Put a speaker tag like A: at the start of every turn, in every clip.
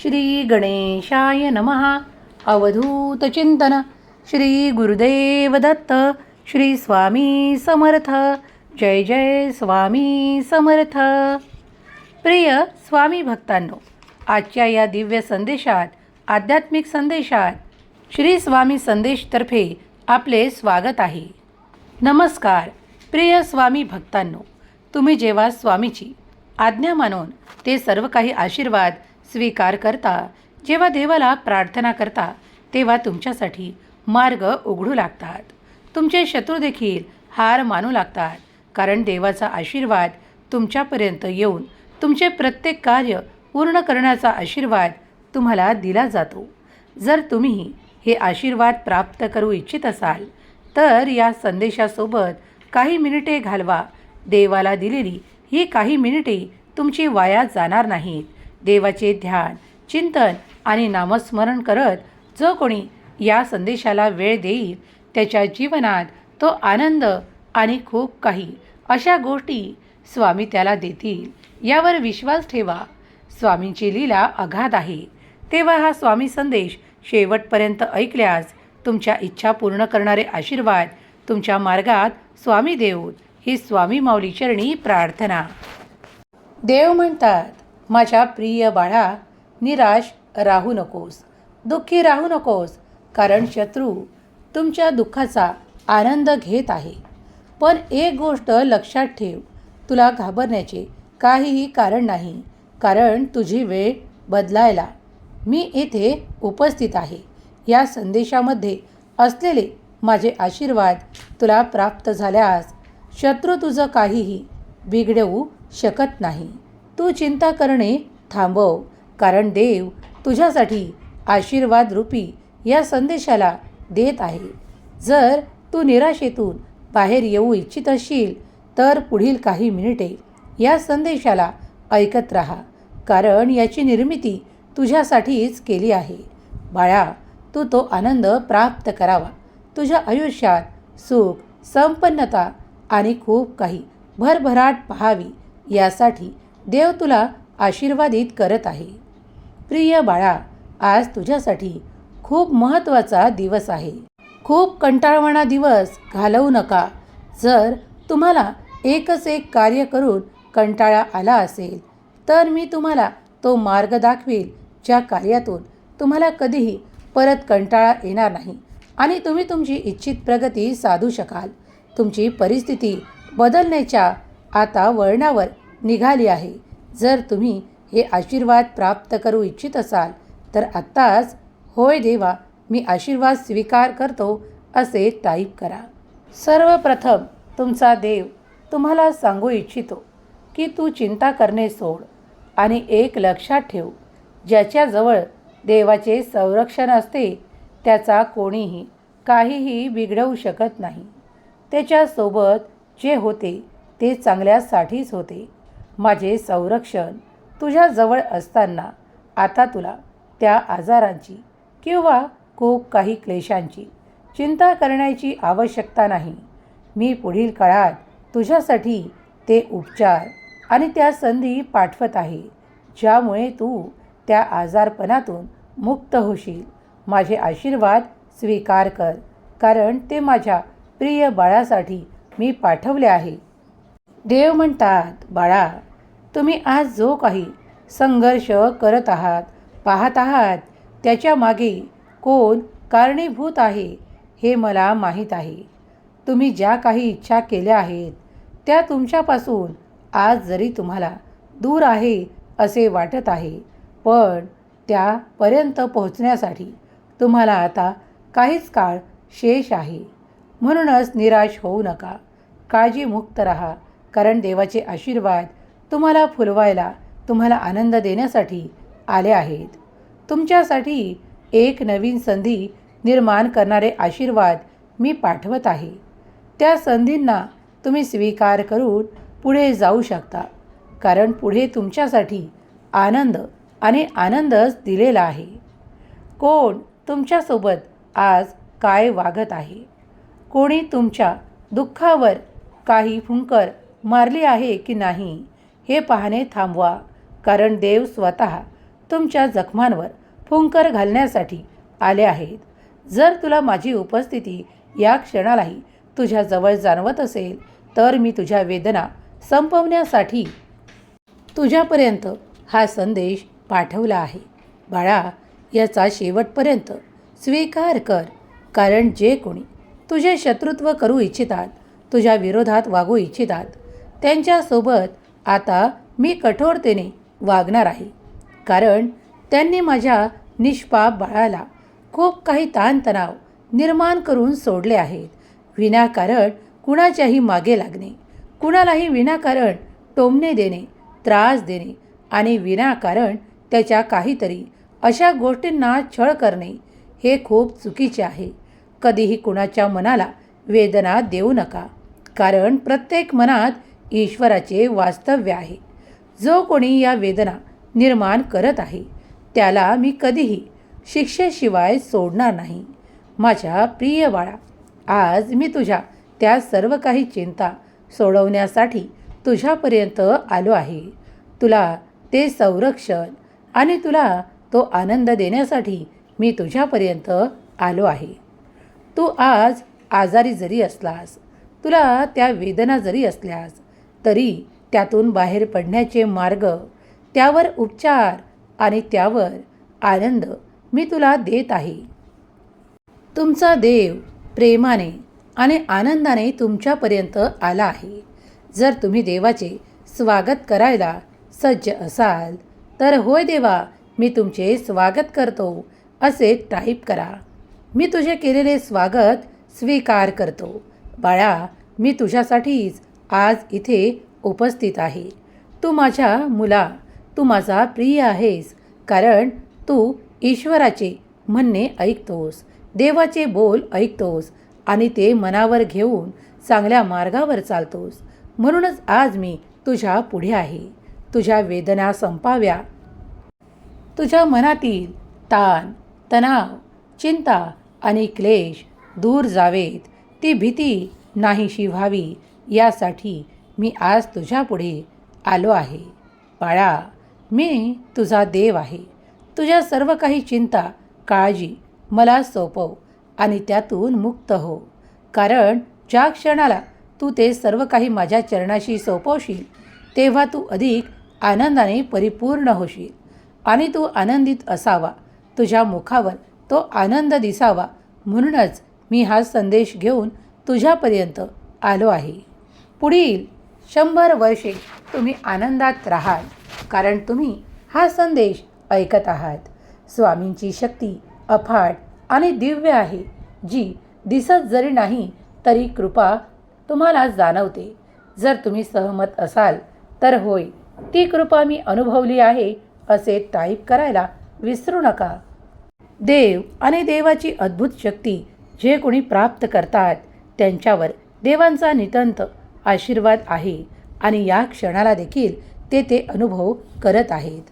A: श्री गणेशाय नमः अवधूतचिंतन श्री गुरुदेव दत्त. श्री स्वामी समर्थ. जय जय स्वामी समर्थ. प्रिय स्वामी भक्तांनो आजच्या या दिव्य संदेशात आध्यात्मिक संदेशात श्री स्वामी संदेशतर्फे आपले स्वागत आहे. नमस्कार प्रिय स्वामी भक्तांनो. तुम्ही जेव्हा स्वामीची आज्ञा मानून ते सर्व काही आशीर्वाद स्वीकार करता जेव्हा देवाला प्रार्थना करता तेव्हा तुमच्यासाठी मार्ग उघडू लागतात. तुमचे शत्रू देखील हार मानू लागतात कारण देवाचा आशीर्वाद तुमच्यापर्यंत येऊन तुमचे प्रत्येक कार्य पूर्ण करण्याचा आशीर्वाद तुम्हाला दिला जातो. जर तुम्ही हे आशीर्वाद प्राप्त करू इच्छित असाल तर या संदेशासोबत काही मिनिटे घालवा. देवाला दिलेली ही काही मिनिटे तुमची वाया जाणार नाहीत. देवाचे ध्यान चिंतन आणि नामस्मरण करत जो कोणी या संदेशाला वेळ देईल त्याच्या जीवनात तो आनंद आणि खूप काही अशा गोष्टी स्वामी त्याला देतील. यावर विश्वास ठेवा. स्वामींची लीला अगाध आहे. तेव्हा हा स्वामी संदेश शेवटपर्यंत ऐकल्यास तुमच्या इच्छा पूर्ण करणारे आशीर्वाद तुमच्या मार्गात स्वामी देऊत ही स्वामी माऊली चरणी प्रार्थना. देव म्हणतात माझ्या प्रिय बाळा निराश राहू नकोस. दुःखी राहू नकोस कारण शत्रू तुमच्या दुःखाचा आनंद घेत आहे. पण एक गोष्ट लक्षात ठेव तुला घाबरण्याचे काहीही कारण नाही कारण तुझी वेळ बदलायला मी येथे उपस्थित आहे. या संदेशामध्ये असलेले माझे आशीर्वाद तुला प्राप्त झाल्यास शत्रू तुझं काहीही बिघडवू शकत नाही. तू चिंता करणे थांबव कारण देव तुझ्यासाठी आशीर्वाद रूपी या संदेशाला देत आहे. जर तू निराशेतून बाहेर येऊ इच्छित असशील तर पुढील काही मिनिटे या संदेशाला ऐकत राहा कारण याची निर्मिती तुझ्यासाठीच केली आहे. बाळा तू तो आनंद प्राप्त करावा. तुझ्या आयुष्यात सुख संपन्नता आणि खूप काही भरभराट पाहावी यासाठी देव तुला आशीर्वादित करत आहे. प्रिय बाळा आज तुझ्यासाठी खूप महत्त्वाचा दिवस आहे. खूप कंटाळवाणा दिवस घालवू नका. जर तुम्हाला एकच एक कार्य करून कंटाळा आला असेल तर मी तुम्हाला तो मार्ग दाखवेल ज्या कार्यातून तुम्हाला कधीही परत कंटाळा येणार नाही. आणि तुम्ही तुमची इच्छित प्रगती साधू शकाल. तुमची परिस्थिती बदलण्याच्या आता वळणावर निघाली आहे. जर तुम्ही हे आशीर्वाद प्राप्त करू इच्छित असाल तर आत्ताच होय देवा मी आशीर्वाद स्वीकार करतो असे टाईप करा. सर्वप्रथम तुमचा देव तुम्हाला सांगू इच्छितो की तू चिंता करणे सोड आणि एक लक्षात ठेव ज्याच्याजवळ देवाचे संरक्षण असते त्याचा कोणीही काहीही बिघडवू शकत नाही. त्याच्यासोबत जे होते ते चांगल्यासाठीच होते. माझे संरक्षण तुझ्याजवळ असताना आता तुला त्या आजारांची किंवा खूप काही क्लेशांची चिंता करण्याची आवश्यकता नाही. मी पुढील काळात तुझ्यासाठी ते उपचार आणि त्या संधी पाठवत आहे ज्यामुळे तू त्या आजारपणातून मुक्त होशील. माझे आशीर्वाद स्वीकार कर कारण ते माझ्या प्रिय बाळासाठी मी पाठवले आहे. देव म्हणतात बाळा तुम्ही आज जो काही संघर्ष करत आहात पाहत आहात त्याच्यामागे कोण कारणीभूत आहे हे मला माहीत आहे. तुम्ही ज्या काही इच्छा केल्या आहेत त्या तुमच्यापासून आज जरी तुम्हाला दूर आहे असे वाटत आहे पण त्यापर्यंत पोहोचण्यासाठी तुम्हाला आता काहीच काळ शेष आहे. म्हणूनच निराश होऊ नका. काळजीमुक्त रहा कारण देवाचे आशीर्वाद तुम्हाला फुलवायला तुम्हाला आनंद देण्यासाठी आले आहेत. तुमच्यासाठी एक नवीन संधी निर्माण करणारे आशीर्वाद मी पाठवत आहे. त्या संधींना तुम्ही स्वीकार करून पुढे जाऊ शकता कारण पुढे तुमच्यासाठी आनंद आणि आनंदच दिलेला आहे. कोण तुमच्यासोबत आज काय वागत आहे? कोणी तुमच्या दुःखावर काही फुंकर मारली आहे की नाही? हे पाहणे थांबवा. कारण देव स्वतः तुमच्या जखमांवर फुंकर घालण्यासाठी आले आहेत. जर तुला माझी उपस्थिती या क्षणालाही तुझ्या जवळ जाणवत असेल तर मी तुझ्या वेदना संपवण्यासाठी तुझ्यापर्यंत हा संदेश पाठवला आहे. बाळा याचा शेवटपर्यंत स्वीकार कर. कारण जे कोणी तुझे शत्रुत्व करू इच्छितात तुझ्या विरोधात वागू इच्छितात त्यांच्यासोबत आता मी कठोरतेने वागणार आहे. कारण त्यांनी माझ्या निष्पाप बाळाला खूप काही ताणतणाव निर्माण करून सोडले आहेत. विनाकारण कुणाच्याही मागे लागणे कुणालाही विनाकारण टोमणे देणे त्रास देणे आणि विनाकारण त्याच्या काहीतरी अशा गोष्टींना छळ करणे हे खूप चुकीचे आहे. कधीही कुणाच्या मनाला वेदना देऊ नका. कारण प्रत्येक मनात ईश्वराचे वास्तव्य आहे. जो कोणी या वेदना निर्माण करत आहे त्याला मी कधीही शिक्षेशिवाय सोडणार नाही. माझ्या प्रिय बाळा आज मी तुझ्या त्या सर्व काही चिंता सोडवण्यासाठी तुझ्यापर्यंत आलो आहे. तुला ते संरक्षण आणि तुला तो आनंद देण्यासाठी मी तुझ्यापर्यंत आलो आहे. तू आज आजारी जरी असलास तुला त्या वेदना जरी असल्यास तरी त्यातून बाहेर पडण्याचे मार्ग त्यावर उपचार आणि त्यावर आनंद मी तुला देत आहे. तुमचा देव प्रेमाने आणि आनंदाने तुमच्यापर्यंत आला आहे. जर तुम्ही देवाचे स्वागत करायला सज्ज असाल तर होय देवा मी तुमचे स्वागत करतो असे टाईप करा. मी तुझे केलेले स्वागत स्वीकार करतो. बाळा मी तुझ्यासाठीच आज इथे उपस्थित आहे. तू माझ्या मुला तू माझा प्रिय आहेस कारण तू ईश्वराचे म्हणणे ऐकतोस देवाचे बोल ऐकतोस आणि ते मनावर घेऊन चांगल्या मार्गावर चालतोस. म्हणूनच आज मी तुझ्या पुढे आहे. तुझ्या वेदना संपाव्या. तुझ्या मनातील ताण तणाव चिंता आणि क्लेश दूर जावेत. ती भीती नाहीशी व्हावी. यासाठी मी आज तुझ्यापुढे आलो आहे. बाळा मी तुझा देव आहे. तुझ्या सर्व काही चिंता काळजी मला सोपव आणि त्यातून मुक्त हो. कारण ज्या क्षणाला तू ते सर्व काही माझ्या चरणाशी सोपवशील तेव्हा तू अधिक आनंदाने परिपूर्ण होशील. आणि तू आनंदित असावा. तुझ्या मुखावर तो आनंद दिसावा म्हणूनच मी हा संदेश घेऊन तुझ्यापर्यंत आलो आहे. पुढील शंभर वर्षे तुम्ही आनंदात राहाल कारण तुम्ही हा संदेश ऐकत आहात. स्वामींची शक्ती अफाट आणि दिव्य आहे जी दिसत जरी नाही तरी कृपा तुम्हाला जाणवते. जर तुम्ही सहमत असाल तर होय ती कृपा मी अनुभवली आहे असे टाईप करायला विसरू नका. देव आणि देवाची अद्भुत शक्ती जे कोणी प्राप्त करतात त्यांच्यावर देवांचा नितंत आशीर्वाद आहे. आणि या क्षणाला देखील ते ते अनुभव करत आहेत.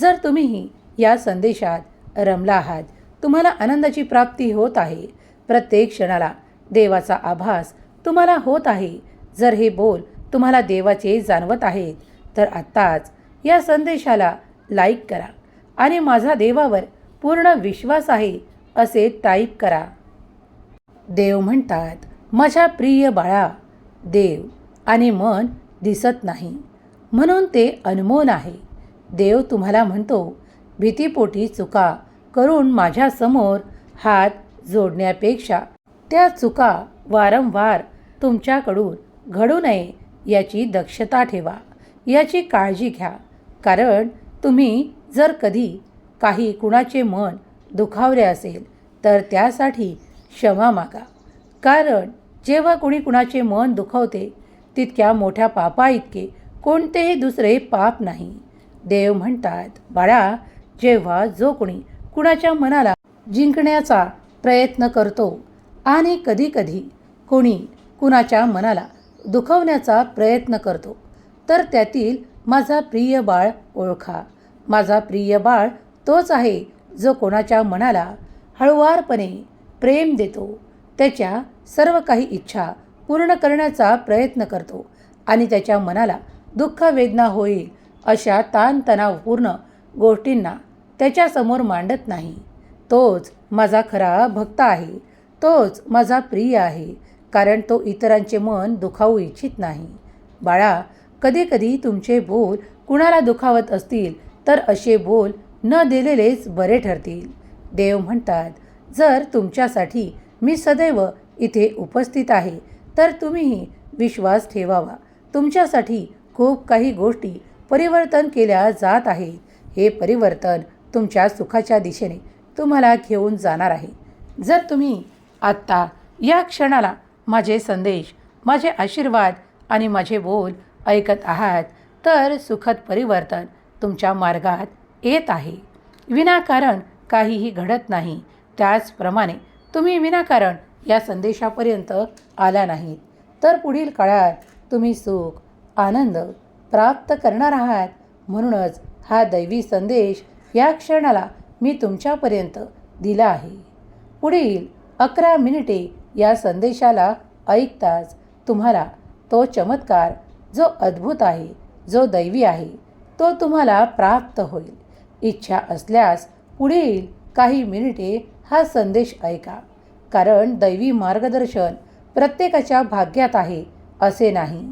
A: जर तुम्हीही या संदेशात रमला आहात तुम्हाला आनंदाची प्राप्ती होत आहे. प्रत्येक क्षणाला देवाचा आभास तुम्हाला होत आहे. जर हे बोल तुम्हाला देवाचे जाणवत आहेत तर आत्ताच या संदेशाला लाईक करा आणि माझा देवावर पूर्ण विश्वास आहे असे टाईप करा. देव म्हणतात माझ्या प्रिय बाळा देव आणि मन दिसत नाही. म्हणून ते अनमोल आहे. देव तुम्हाला म्हणतो भीतीपोटी चुका करून माझ्यासमोर हात जोडण्यापेक्षा त्या चुका वारंवार तुमच्याकडून घडू नये याची दक्षता ठेवा. याची काळजी घ्या. कारण तुम्ही जर कधी काही कुणाचे मन दुखावले असेल तर त्यासाठी क्षमा मागा. कारण जेव्हा कुणी कुणाचे मन दुखवते तितक्या मोठ्या पापा इतके कोणतेही दुसरे पाप नाही. देव म्हणतात बाळा जेव्हा जो कोणी कुणाच्या मनाला जिंकण्याचा प्रयत्न करतो आणि कधीकधी कोणी कुणाच्या मनाला दुखवण्याचा प्रयत्न करतो तर त्यातील माझा प्रिय बाळ ओळखा. माझा प्रिय बाळ तोच आहे जो कोणाच्या मनाला हळुवारपणे प्रेम देतो. त्याच्या सर्व काही इच्छा पूर्ण करण्याचा प्रयत्न करतो आणि त्याच्या मनाला दुःख वेदना होईल अशा ताणतणावपूर्ण गोष्टींना त्याच्यासमोर मांडत नाही. तोच माझा खरा भक्त आहे. तोच माझा प्रिय आहे. कारण तो इतरांचे मन दुखावू इच्छित नाही. बाळा कधीकधी तुमचे बोल कुणाला दुखावत असतील तर असे बोल न दिलेलेच बरे ठरतील. देव म्हणतात जर तुमच्यासाठी मी सदैव इथे उपस्थित आहे तर तुम्हीही विश्वास ठेवावा. तुमच्यासाठी खूप काही गोष्टी परिवर्तन केल्या जात आहेत. हे परिवर्तन तुमच्या सुखाच्या दिशेने तुम्हाला घेऊन जाणार आहे. जर तुम्ही आत्ता या क्षणाला माझे संदेश माझे आशीर्वाद आणि माझे बोल ऐकत आहात तर सुखद परिवर्तन तुमच्या मार्गात येत आहे. विनाकारण काहीही घडत नाही. त्याचप्रमाणे तुम्ही विनाकारण या संदेशापर्यंत आला नाहीत तर पुढील काळात तुम्ही सुख आनंद प्राप्त करणार आहात. म्हणूनच हा दैवी संदेश या क्षणाला मी तुमच्यापर्यंत दिला आहे. पुढील अकरा मिनिटे या संदेशाला ऐकताच तुम्हाला तो चमत्कार जो अद्भुत आहे जो दैवी आहे तो तुम्हाला प्राप्त होईल. इच्छा असल्यास पुढील काही मिनिटे हा संदेश ऐका. कारण दैवी मार्गदर्शन प्रत्येकाच्या भाग्यात आहे असे नाही.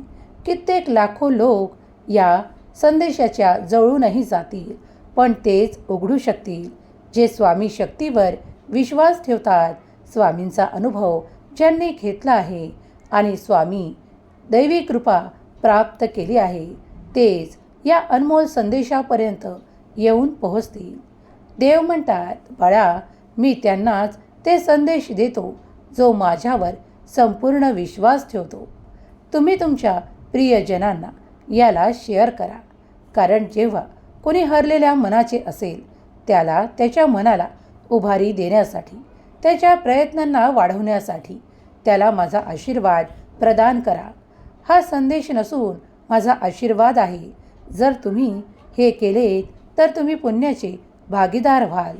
A: कित्येक लाखो लोक या संदेशाच्या जवळूनही जातील पण तेच उघडू शकतील. जे स्वामी शक्तीवर विश्वास ठेवतात स्वामींचा अनुभव ज्यांनी घेतला आहे आणि स्वामी दैवी कृपा प्राप्त केली आहे तेच या अनमोल संदेशापर्यंत येऊन पोहोचतील. देव म्हणतात बाळा मी त्यांनाच ते संदेश देतो जो माझ्यावर संपूर्ण विश्वास ठेवतो. तुम्ही तुमच्या प्रियजनांना याला शेअर करा. कारण जेव्हा कोणी हरलेल्या मनाचे असेल त्याला त्याच्या मनाला उभारी देण्यासाठी त्याच्या प्रयत्नांना वाढवण्यासाठी त्याला माझा आशीर्वाद प्रदान करा. हा संदेश नसून माझा आशीर्वाद आहे. जर तुम्ही हे केले तर तुम्ही पुण्याचे भागीदार व्हाल.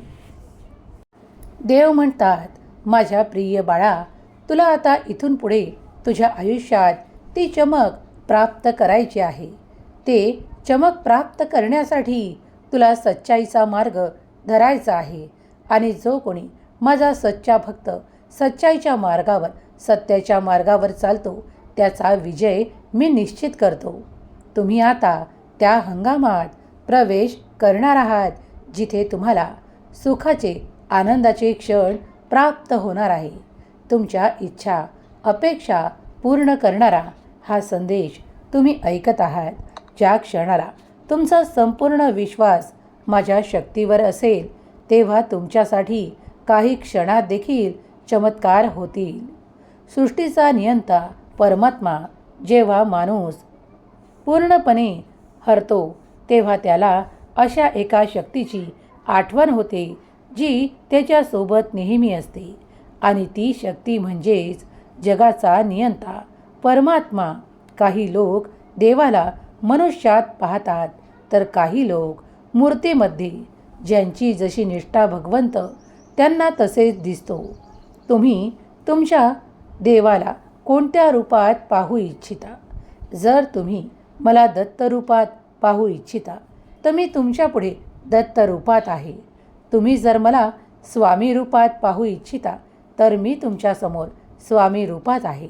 A: देव म्हणतात माझ्या प्रिय बाळा तुला आता इथून पुढे तुझ्या आयुष्यात ती चमक प्राप्त करायची आहे. ते चमक प्राप्त करण्यासाठी तुला सच्चाईचा मार्ग धरायचा आहे आणि जो कोणी माझा सच्चा भक्त सच्चाईच्या मार्गावर सत्याच्या मार्गावर चालतो त्याचा विजय मी निश्चित करतो. तुम्ही आता त्या हंगामात प्रवेश करणार आहात जिथे तुम्हाला सुखाचे आनंदाचे क्षण प्राप्त होणार आहे. तुमच्या इच्छा अपेक्षा पूर्ण करणारा हा संदेश तुम्ही ऐकत आहात. ज्या क्षणाला तुमचा संपूर्ण विश्वास माझ्या शक्तीवर असेल तेव्हा तुमच्यासाठी काही क्षणात देखील चमत्कार होतील. सृष्टीचा नियंता परमात्मा जेव्हा माणूस पूर्णपणे हरतो तेव्हा त्याला अशा एका शक्तीची आठवण होते जी त्याच्यासोबत नेहमी असते. आणि ती शक्ती म्हणजेच जगाचा नियंता परमात्मा. काही लोक देवाला मनुष्यात पाहतात तर काही लोक मूर्तीमध्ये. ज्यांची जशी निष्ठा भगवंत त्यांना तसेच दिसतो. तुम्ही तुमच्या देवाला कोणत्या रूपात पाहू इच्छिता? जर तुम्ही मला दत्त रूपात पाहू इच्छिता तर मी तुमच्यापुढे दत्त रूपात आहे. तुम्ही जर मला स्वामी रूपात पाहू इच्छिता तर मी तुमच्यासमोर स्वामी रूपात आहे.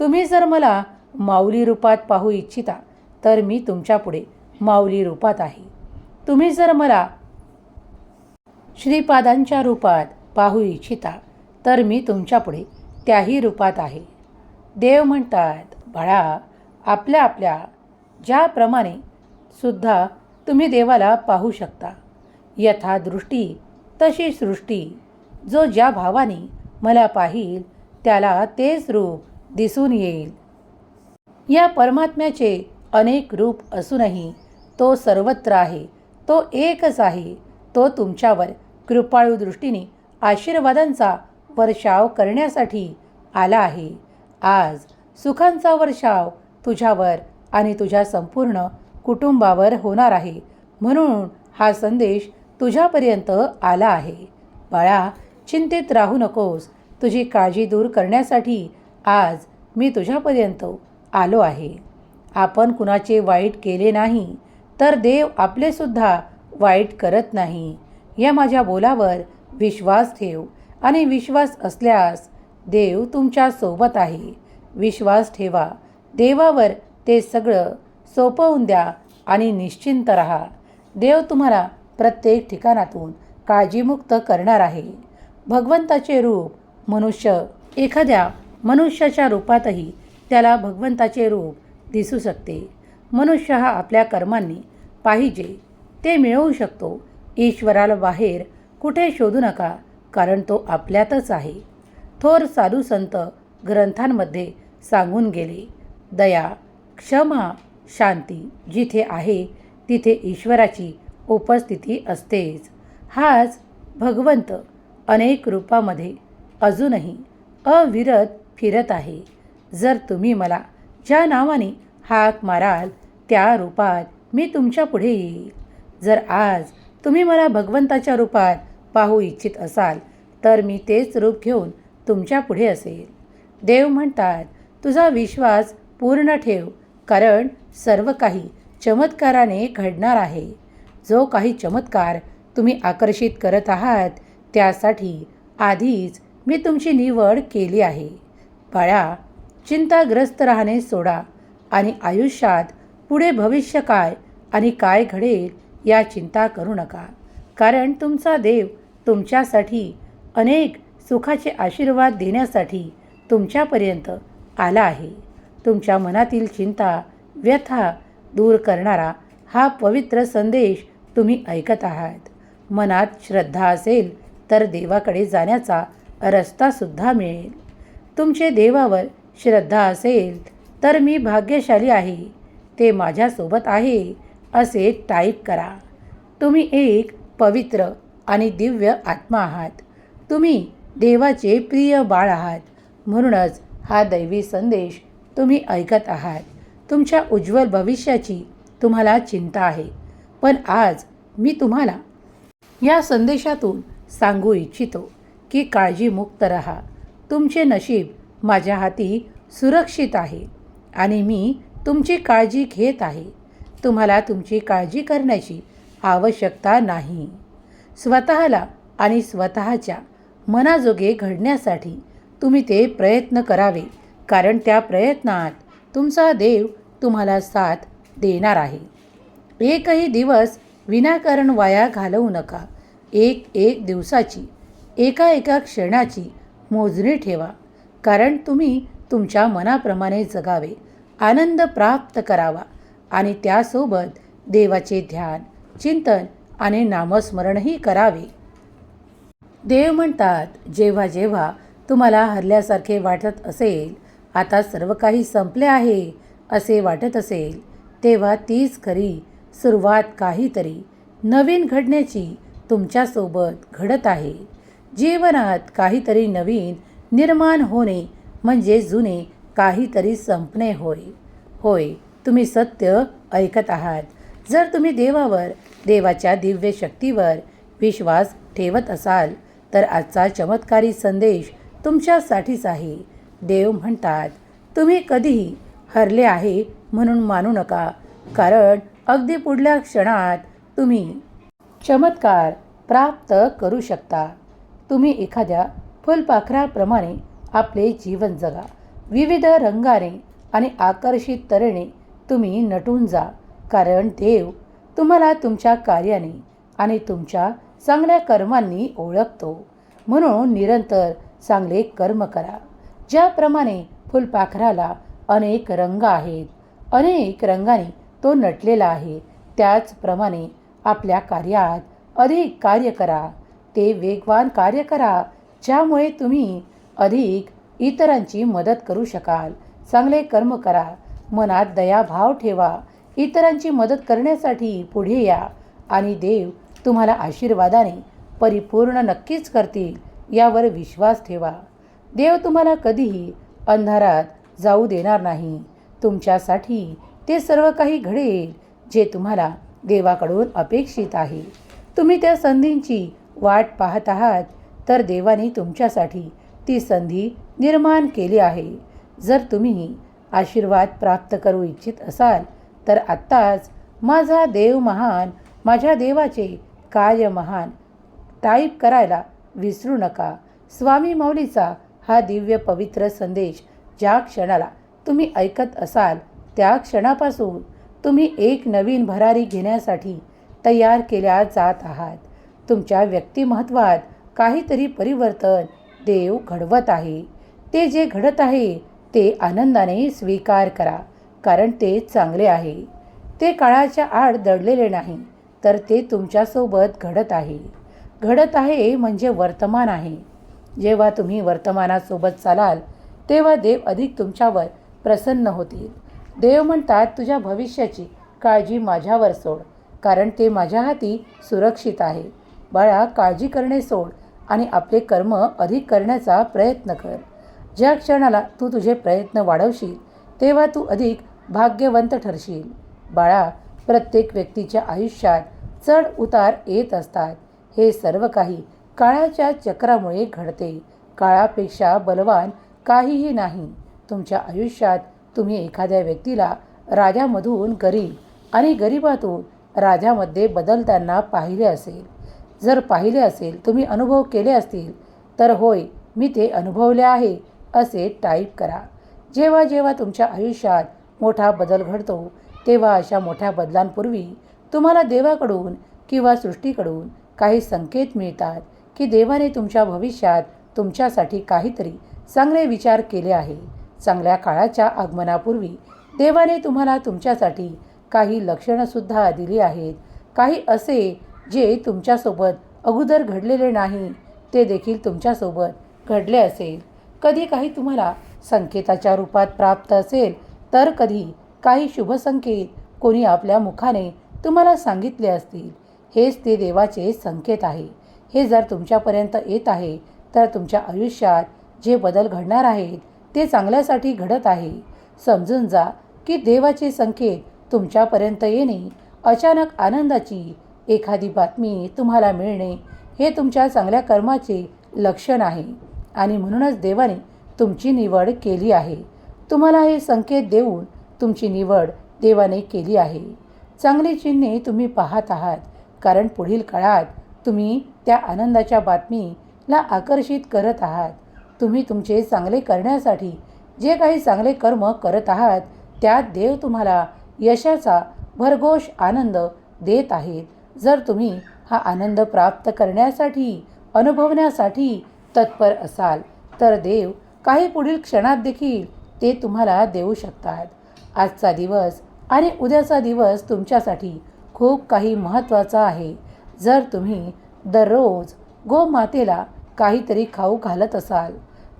A: तुम्ही जर मला माऊली रूपात पाहू इच्छिता तर मी तुमच्यापुढे माऊली रूपात आहे. तुम्ही जर मला श्रीपादांच्या रूपात पाहू इच्छिता तर मी तुमच्यापुढे त्याही रूपात आहे. देव म्हणतात बाळा आपल्या आपल्या ज्याप्रमाणे सुद्धा तुम्ही देवाला पाहू शकता यथा दृष्टी तशी सृष्टी. जो ज्या भावाने मला पाहील त्याला तेच रूप दिसून येईल. या परमात्म्याचे अनेक रूप असूनही तो सर्वत्र आहे तो एकच आहे तो तुमच्यावर कृपाळू दृष्टीने आशीर्वादांचा वर्षाव करण्यासाठी आला आहे. आज सुखांचा वर्षाव तुझ्यावर आणि तुझ्या संपूर्ण कुटुंबावर होणार आहे म्हणून हा संदेश तुझ्यापर्यंत आला आहे. बाळा चिंतेत राहू नकोस. तुझी काळजी दूर करण्यासाठी आज मी तुझ्यापर्यंत आलो आहे. आपण कुणाचे वाईट केले नाही तर देव आपलेसुद्धा वाईट करत नाही. या माझ्या बोलावर विश्वास ठेव आणि विश्वास असल्यास देव तुमच्यासोबत आहे. विश्वास ठेवा. देवावर ते सगळं सोपवून द्या आणि निश्चिंत रहा. देव तुम्हाला प्रत्येक ठिकाणातून काळजीमुक्त करणार आहे. भगवंताचे रूप मनुष्य एखाद्या मनुष्याच्या रूपातही त्याला भगवंताचे रूप दिसू शकते. मनुष्य हा आपल्या कर्मांनी पाहिजे ते मिळवू शकतो. ईश्वराला बाहेर कुठे शोधू नका कारण तो आपल्यातच आहे. थोर साधू संत ग्रंथांमध्ये सांगून गेले दया क्षमा शांती जिथे आहे तिथे ईश्वराची उपस्थिती असतेच. हाच भगवंत अनेक रूपामध्ये अजूनही अविरत फिरत आहे. जर तुम्ही मला ज्या नावाने हाक माराल त्या रूपात मी तुमच्यापुढे येईल. जर आज तुम्ही मला भगवंताच्या रूपात पाहू इच्छित असाल तर मी तेच रूप घेऊन तुमच्यापुढे असेल. देव म्हणतात तुझा विश्वास पूर्ण ठेव कारण सर्व काही चमत्काराने घडणार आहे. जो काही चमत्कार तुम्ही आकर्षित करत आहात त्यासाठी आधीच मी तुमची निवड केली आहे. बाळा चिंताग्रस्त राहणे सोडा आणि आयुष्यात पुढे भविष्य काय आणि काय घडेल या चिंता करू नका. कारण तुमचा देव तुमच्यासाठी अनेक सुखाचे आशीर्वाद देण्यासाठी तुमच्यापर्यंत आला आहे. तुमच्या मनातील चिंता व्यथा दूर करणारा हा पवित्र संदेश तुम्ही ऐकत आहात. मनात श्रद्धा असेल तर देवाकडे जाण्याचा रस्तासुद्धा मिळेल. तुमचे देवावर श्रद्धा असेल तर मी भाग्यशाली आहे. ते माझ्यासोबत आहे असे टाईप करा. तुम्ही एक पवित्र आणि दिव्य आत्मा आहात. तुम्ही देवाचे प्रिय बाळ आहात. म्हणूनच हा दैवी संदेश तुम्ही ऐकत आहात. तुमच्या उज्ज्वल भविष्याची तुम्हाला चिंता आहे. पण आज मी तुम्हाला या संदेशातून सांगू इच्छितो की काळजीमुक्त रहा. तुमचे नशीब माझ्या हाती सुरक्षित आहे आणि मी तुमची काळजी घेत आहे. तुम्हाला तुमची काळजी करण्याची आवश्यकता नाही. स्वतःला आणि स्वतःच्या मनाजोगे घडण्यासाठी तुम्ही ते प्रयत्न करावे कारण त्या प्रयत्नात तुमचा देव तुम्हाला साथ देणार आहे. एकही दिवस विनाकारण वाया घालवू नका. एक एक दिवसाची एका एका क्षणाची मोजणी ठेवा. कारण तुम्ही तुमच्या मनाप्रमाणे जगावे आनंद प्राप्त करावा आणि त्यासोबत देवाचे ध्यान चिंतन आणि नामस्मरणही करावे. देव म्हणतात जेव्हा जेव्हा तुम्हाला हरल्यासारखे वाटत असेल आता सर्व काही संपले आहे असे वाटत असेल तेव्हा तीच खरी सुरुवात काहीतरी नवीन घडण्याची तुमच्यासोबत घडत आहे. जीवनात काहीतरी नवीन निर्माण होणे म्हणजे जुने काहीतरी संपणे होय. होय तुम्ही सत्य ऐकत आहात. जर तुम्ही देवावर देवाच्या दिव्य शक्तीवर विश्वास ठेवत असाल तर आजचा चमत्कारी संदेश तुमच्यासाठीच आहे. देव म्हणतात तुम्ही कधीही हरले आहे म्हणून मानू नका कारण अगदी पुढल्या क्षणात तुम्ही चमत्कार प्राप्त करू शकता. तुम्ही एखाद्या फुलपाखराप्रमाणे आपले जीवन जगा. विविध रंगाने आणि आकर्षित तऱ्हेने तुम्ही नटून जा. कारण देव तुम्हाला तुमच्या कार्याने आणि तुमच्या चांगल्या कर्मांनी ओळखतो. म्हणून निरंतर चांगले कर्म करा. ज्याप्रमाणे फुलपाखराला अनेक रंग आहेत अनेक रंगाने तो नटलेला आहे. त्याचप्रमाणे आपल्या कार्यात अधिक कार्य करा. ते वेगवान कार्य करा ज्यामुळे तुम्ही अधिक इतरांची मदत करू शकाल. चांगले कर्म करा. मनात दयाभाव ठेवा. इतरांची मदत करण्यासाठी पुढे या. आणि देव तुम्हाला आशीर्वादाने परिपूर्ण नक्कीच करतील यावर विश्वास ठेवा. देव तुम्हाला कधीही अंधारात जाऊ देणार नाही. तुमच्यासाठी ते सर्व काही घडेल जे तुम्हाला देवाकडून अपेक्षित आहे. तुम्ही त्या संधींची वाट पाहत आहात तर देवाने तुमच्यासाठी ती संधी निर्माण केली आहे. जर तुम्ही आशीर्वाद प्राप्त करू इच्छित असाल तर आत्ताच माझा देव महान माझ्या देवाचे कार्य महान टाईप करायला विसरू नका. स्वामी मौलीचा हा दिव्य पवित्र संदेश ज्या क्षणाला तुम्ही ऐकत असाल त्या क्षणापासून तुम्ही एक नवीन भरारी घेण्यासाठी तयार केल्या जात आहात. तुमच्या व्यक्तिमत्वात काहीतरी परिवर्तन देव घडवत आहे. ते जे घडत आहे ते आनंदाने स्वीकार करा कारण ते चांगले आहे. ते काळाच्या आड दडलेले नाही तर ते तुमच्यासोबत घडत आहे. घडत आहे म्हणजे वर्तमान आहे. जेव्हा तुम्ही वर्तमानासोबत चालाल तेव्हा देव अधिक तुमच्यावर प्रसन्न होतील. देव म्हणतात तुझ्या भविष्याची काळजी माझ्यावर सोड कारण ते माझ्या हाती सुरक्षित आहे. बाळा काळजी करणे सोड आणि आपले कर्म अधिक करण्याचा प्रयत्न कर. ज्या क्षणाला तू तुझे प्रयत्न वाढवशील तेव्हा तू अधिक भाग्यवंत ठरशील. बाळा प्रत्येक व्यक्तीच्या आयुष्यात चढ उतार येत असतात. हे सर्व काही काळाच्या चक्रामुळे घडते. काळापेक्षा बलवान काहीही नाही. तुमच्या आयुष्यात तुम्ही एखाद्या व्यक्तीला राजामधून गरीब आणि गरिबातून राजामध्ये बदलताना पाहिले असेल. जर पाहिले असेल तुम्ही अनुभव केले असतील तर होय मी ते अनुभवले आहे असे टाईप करा. जेव्हा जेव्हा तुमच्या आयुष्यात मोठा बदल घडतो तेव्हा अशा मोठ्या बदलांपूर्वी तुम्हाला देवाकडून किंवा सृष्टीकडून काही संकेत मिळतात की देवाने तुमच्या भविष्यात तुमच्यासाठी काहीतरी चांगले विचार केले आहे. चांगल्या काळाच्या आगमनापूर्वी देवाने तुम्हाला तुमच्यासाठी काही लक्षणंसुद्धा दिली आहेत. काही असे जे तुमच्यासोबत अगोदर घडलेले नाही ते देखील तुमच्यासोबत घडले असेल. कधी काही तुम्हाला संकेताच्या रूपात प्राप्त असेल तर कधी काही शुभसंकेत कोणी आपल्या मुखाने तुम्हाला सांगितले असतील. हेच ते देवाचे संकेत आहे. हे जर तुमच्यापर्यंत येत आहे तर तुमच्या आयुष्यात जे बदल घडणार आहेत ते चांगल्यासाठी घडत आहे. समजून जा की देवाचे संकेत तुमच्यापर्यंत येणे अचानक आनंदाची एखादी बातमी तुम्हाला मिळणे हे तुमच्या चांगल्या कर्माचे लक्षण आहे. आणि म्हणूनच देवाने तुमची निवड केली आहे. तुम्हाला हे संकेत देऊन तुमची निवड देवाने केली आहे. चांगली चिन्हे तुम्ही पाहत आहात कारण पुढील काळात तुम्ही त्या आनंदाच्या बातमीला आकर्षित करत आहात. तुम्ही तुमचे चांगले करण्यासाठी जे काही चांगले कर्म करत आहात त्यात देव तुम्हाला यशाचा भरघोष आनंद देत आहेत. जर तुम्ही हा आनंद प्राप्त करण्यासाठी अनुभवण्यासाठी तत्पर असाल तर देव काही पुढील क्षणात देखील ते तुम्हाला देऊ शकतात. आजचा दिवस आणि उद्याचा दिवस तुमच्यासाठी खूप काही महत्त्वाचा आहे. जर तुम्ही दररोज गोमातेला काहीतरी खाऊ घालत असाल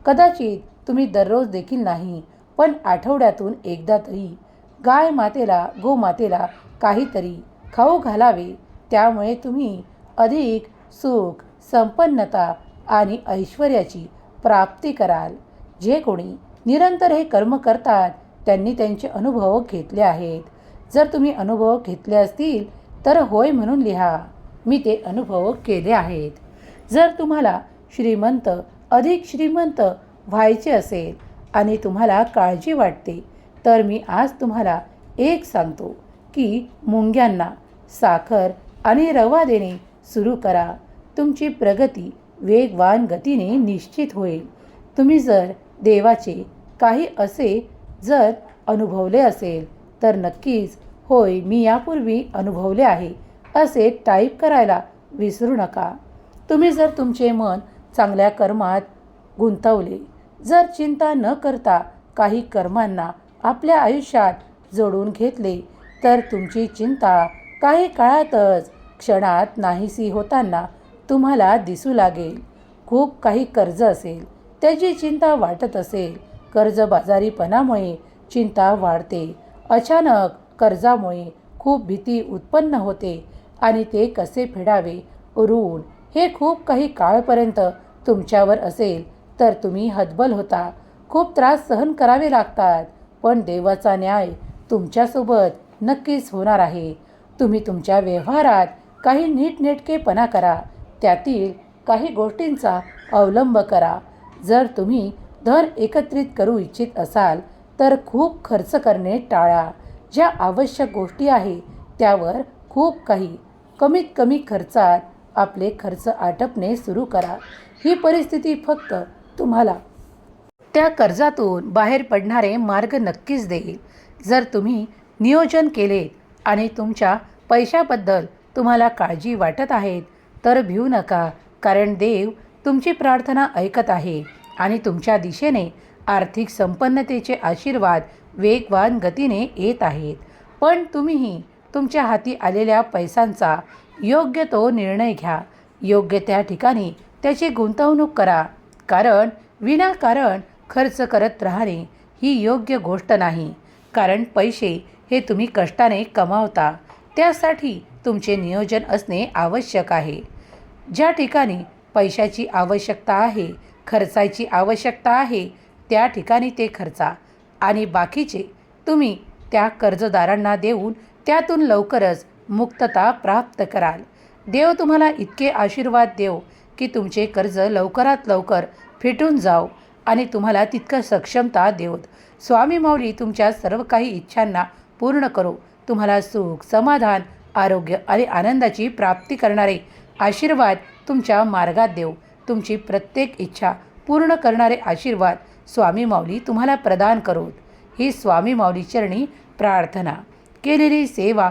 A: कदाचित तुम्ही दररोज देखील नाही पण आठवड्यातून एकदा तरी गाय मातेला गोमातेला काहीतरी खाऊ घालावे त्यामुळे तुम्ही अधिक सुख संपन्नता आणि ऐश्वर्याची प्राप्ती कराल. जे कोणी निरंतर हे कर्म करतात त्यांनी त्यांचे अनुभव घेतले आहेत. जर तुम्ही अनुभव घेतले असतील तर होय म्हणून लिहा. मी ते अनुभव केले आहेत. जर तुम्हाला श्रीमंत अधिक श्रीमंत व्हायचे असेल आणि तुम्हाला काळजी वाटते तर मी आज तुम्हाला एक सांगतो की मुंग्यांना साखर आणि रवा देणे सुरू करा. तुमची प्रगती वेगवान गतीने निश्चित होईल. तुम्ही जर देवाचे काही असे जर अनुभवले असेल तर नक्कीच होय मी यापूर्वी अनुभवले आहे असे टाईप करायला विसरू नका. तुम्ही जर तुमचे मन चांगल्या कर्मात गुंतवले. जर चिंता न करता काही कर्मांना आपल्या आयुष्यात जोडून घेतले तर तुमची चिंता काही काळातच क्षणात नाहीसी होताना तुम्हाला दिसू लागेल. खूप काही कर्ज असेल त्याची चिंता वाटत असेल. कर्जबाजारीपणामुळे चिंता वाढते. अचानक कर्जामुळे खूप भीती उत्पन्न होते आणि ते कसे फेडावे? ऋण हे खूप काही काळपर्यंत तुमच्यावर असेल तर तुम्ही हतबल होता. खूप त्रास सहन करावे लागतात पण देवाचा न्याय तुमच्यासोबत नक्कीच होणार आहे. तुम्ही तुमच्या व्यवहारात काही नीटनेटकेपणा करा. त्यातील काही गोष्टींचा अवलंब करा. जर तुम्ही धन एकत्रित करू इच्छित असाल तर खूप खर्च करणे टाळा. ज्या आवश्यक गोष्टी आहे त्यावर खूप काही कमीत कमी खर्चात आपले खर्च आटपणे सुरू करा. ही परिस्थिती फक्त तुम्हाला. त्या कर्जातून बाहेर पडणारे मार्ग नक्कीच देईल. जर तुम्ही नियोजन केले आणि तुमच्या पैशाबद्दल तुम्हाला काळजी वाटत आहेत तर भिवू नका कारण देव तुमची प्रार्थना ऐकत आहे आणि तुमच्या दिशेने आर्थिक संपन्नतेचे आशीर्वाद वेगवान गतीने येत आहेत. पण तुम्हीही तुमच्या हाती आलेल्या पैशांचा योग्य तो निर्णय घ्या. योग्य त्या ठिकाणी त्याची गुंतवणूक करा. कारण विनाकारण खर्च करत राहणे ही योग्य गोष्ट नाही. कारण पैसे हे तुम्ही कष्टाने कमावता. त्यासाठी तुमचे नियोजन असणे आवश्यक आहे. ज्या ठिकाणी पैशाची आवश्यकता आहे खर्चायची आवश्यकता आहे त्या ठिकाणी ते खर्चा. आणि बाकीचे तुम्ही त्या कर्जदारांना देऊन त्यातून लवकरच मुक्तता प्राप्त कराल. देव तुम्हाला इतके आशीर्वाद देव की तुमचे कर्ज लवकरात लवकर फिटून जाव आणि तुम्हाला तितकं सक्षमता देवत. स्वामी माऊली तुमच्या सर्व काही इच्छांना पूर्ण करो. तुम्हाला सुख समाधान आरोग्य आणि आनंदाची प्राप्ती करणारे आशीर्वाद तुमच्या मार्गात देव. तुमची प्रत्येक इच्छा पूर्ण करणारे आशीर्वाद स्वामी माऊली तुम्हाला प्रदान करोत. ही स्वामी माऊली चरणी प्रार्थना. केलेली सेवा